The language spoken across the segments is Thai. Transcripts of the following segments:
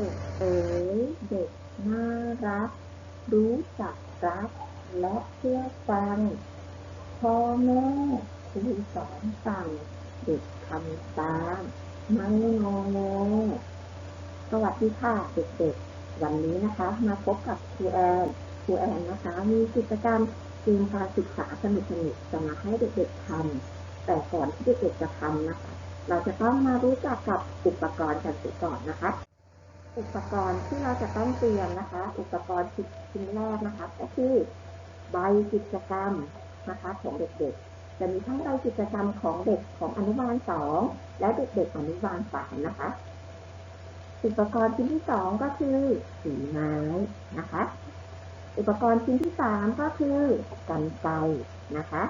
ด็กเอ๋ยเด็กน่ารัก รู้จักรักและเชื่อฟังพ่อแม่ครูสอนสั่งเด็กทำตามไม่งอแงสวัสดีค่ะเด็กๆ วันนี้นะคะ มาพบกับครูแอนครูแอนนะคะ มีกิจกรรมเกมการศึกษาสนุกๆจะมาให้เด็กๆทำแต่ก่อนที่เด็กๆจะทำนะคะ เราจะต้องมารู้จักกับอุปกรณ์กันเสีก่อนนะคะ อุปกรณ์ที่เราจะต้องเตรียมนะคะ อุปกรณ์ชิ้นแรกนะคะ ก็คือใบกิจกรรมนะคะของเด็กๆ จะมีทั้งใบกิจกรรมของเด็กของอนุบาลสองและเด็กๆอนุบาลสามนะคะ อุปกรณ์ชิ้นที่สองก็คือสีไม้นะคะ อุปกรณ์ชิ้นที่สามก็คือกันไกนะคะ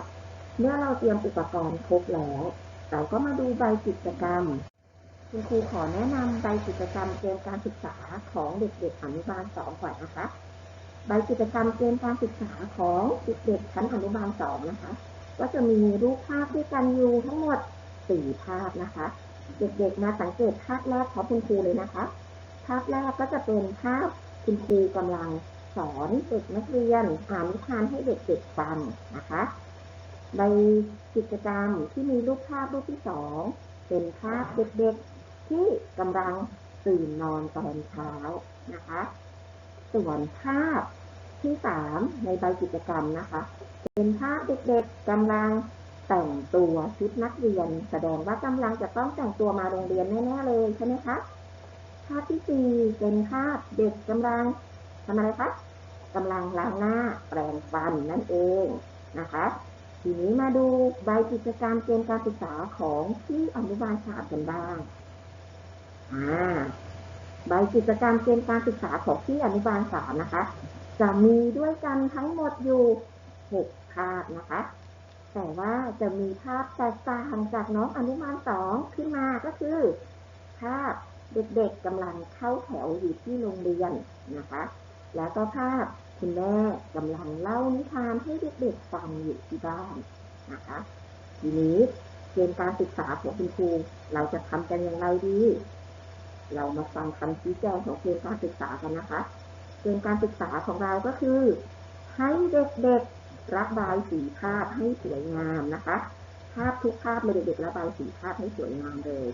เมื่อเราเตรียมอุปกรณ์ครบแล้ว เราก็มาดูใบกิจกรรม คุณครูขอแนะนำใบกิจกรรมเกณฑ์การศึกษาของเด็กๆอนุบาลสองก่อนนะคะ ใบกิจกรรมเกณฑ์การศึกษาของเด็กๆชั้นอนุบาลสองนะคะ ก็จะมีรูปภาพด้วยกันอยู่ทั้งหมดสี่ภาพนะคะ เด็กๆมาสังเกตภาพแรกของคุณครูเลยนะคะ ภาพแรกก็จะเป็นภาพคุณครูกำลังสอนเด็กนักเรียนอ่านนิทานให้เด็กๆฟังนะคะในกิจกรรมที่มีรูปภาพรูปที่สองเป็นภาพเด็กๆ ที่กำลังตื่นนอนตอนเช้านะคะ ส่วนภาพที่สามในใบกิจกรรมนะคะ เป็นภาพเด็กๆกำลังแต่งตัวชุดนักเรียน แสดงว่ากำลังจะต้องแต่งตัวมาโรงเรียนแน่ๆเลยใช่ไหมคะ ภาพที่สี่เป็นภาพเด็กกำลังทำอะไรคะกำลังล้างหน้าแปรงฟันนั่นเองนะคะ ทีนี้มาดูใบกิจกรรมเกณฑ์การศึกษาของที่อนุบาลสามกันบ้าง ใบกิจกรรมเกณฑ์การศึกษาของที่อนุบาลสามนะคะ จะมีด้วยกันทั้งหมดอยู่หกภาพนะคะ แต่ว่าจะมีภาพแตกต่างจากน้องอนุบาลสองขึ้นมาก็คือ ภาพเด็กๆกำลังเข้าแถวอยู่ที่โรงเรียนนะคะ แล้วก็ภาพคุณแม่กำลังเล่านิทานให้เด็กๆฟังอยู่ที่บ้านนะคะ ทีนี้เกณฑ์การศึกษาของคุณครูเราจะทำกันอย่างไรดี เรามาฟังคำชี้แจงของเกณฑ์การศึกษากันนะคะเกณฑ์การศึกษาของเราก็คือ ให้เด็กๆระบายสีภาพให้สวยงามนะคะ ภาพทุกภาพเลยเด็กๆระบายสีภาพให้สวยงามเลย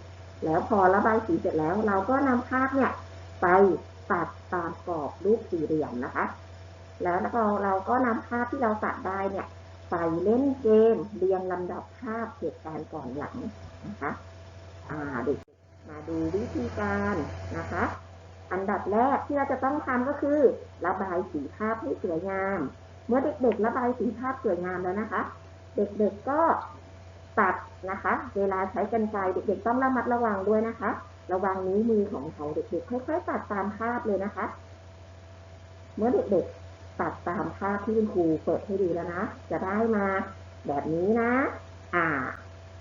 แล้วพอระบายสีเสร็จแล้ว เราก็นำภาพเนี่ยไปตัดตามกรอบรูปสี่เหลี่ยมนะคะ แล้วเราเราก็นำภาพที่เราตัดได้เนี่ยไปเล่นเกมเรียงลำดับภาพเหตุการณ์ก่อนหลังนะคะ อ่าเด็ก ดูวิธีการนะคะ อันดับแรกที่เราจะต้องทำก็คือ ระบายสีภาพให้สวยงาม เมื่อเด็กๆ ระบายสีภาพสวยงามแล้วนะคะ เด็กๆก็ตัดนะคะ เวลาใช้กรรไกรเด็กๆ ต้องระมัดระวังด้วยนะคะ ระวังนิ้วมือของเขาเด็กๆค่อยๆตัดตามภาพเลยนะคะ เมื่อเด็กๆตัดตามภาพที่คุณครูเปิดให้ดูแล้วนะ จะได้มาแบบนี้นะ อ่า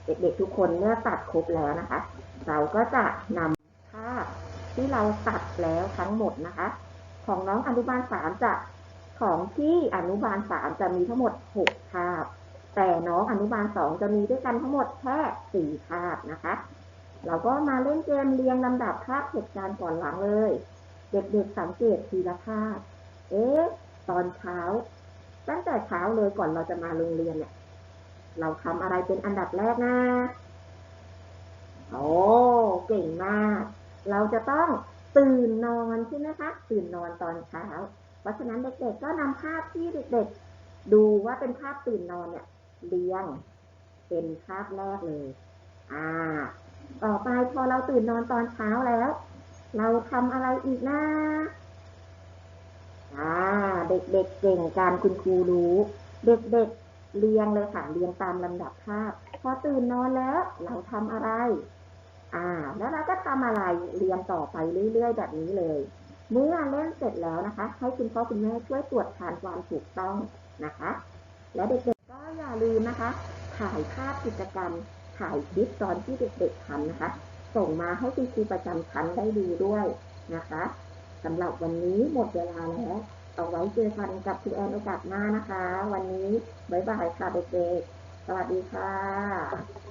เด็กๆทุกคนเมื่อตัดครบแล้วนะคะ เราก็จะนำภาพที่เราตัดแล้วทั้งหมดนะคะ ของน้องอนุบาลสามจะของที่อนุบาลสามจะมีทั้งหมดหกภาพ แต่น้องอนุบาลสองจะมีด้วยกันทั้งหมดแค่สี่ภาพนะคะ เราก็มาเล่นเกมเรียงลำดับภาพเหตุการณ์ก่อนหลังเลย เด็กๆสังเกตทีละภาพ เอ๊ะ ตอนเช้า ตั้งแต่เช้าเลยก่อนเราจะมาโรงเรียนเนี่ย เราทำอะไรเป็นอันดับแรกนะ โอ้เก่งมาก เราจะต้องตื่นนอนใช่ไหมคะ ตื่นนอนตอนเช้า เพราะฉะนั้นเด็กๆก็นำภาพที่เด็กๆ ดูว่าเป็นภาพตื่นนอนเนี่ยเรียงเป็นภาพแรกเลย อ่า ต่อไปพอเราตื่นนอนตอนเช้าแล้ว เราทำอะไรอีกนะอ่า เด็กๆเก่งการคุณครูรู้ เด็กๆ เรียงเลยค่ะ เรียงตามลำดับภาพ พอตื่นนอนแล้วเราทำอะไร อ่า แล้วเราก็ทำอะไร เรียงต่อไปเรื่อยๆ แบบนี้เลย เมื่อเล่นเสร็จแล้วนะคะ ให้คุณพ่อคุณแม่ช่วยตรวจทานความถูกต้องนะคะ และเด็กๆก็อย่าลืมนะคะ ถ่ายภาพกิจกรรม ถ่ายคลิปตอนที่เด็กๆทำนะคะ ส่งมาให้คุณครูประจำชั้นได้ดูด้วยนะคะสำหรับวันนี้หมดเวลาแล้ว เอาไว้เจอกันกับพี่แอนโอกาสหน้านะคะ วันนี้บ๊ายบายค่ะเด็กๆ สวัสดีค่ะ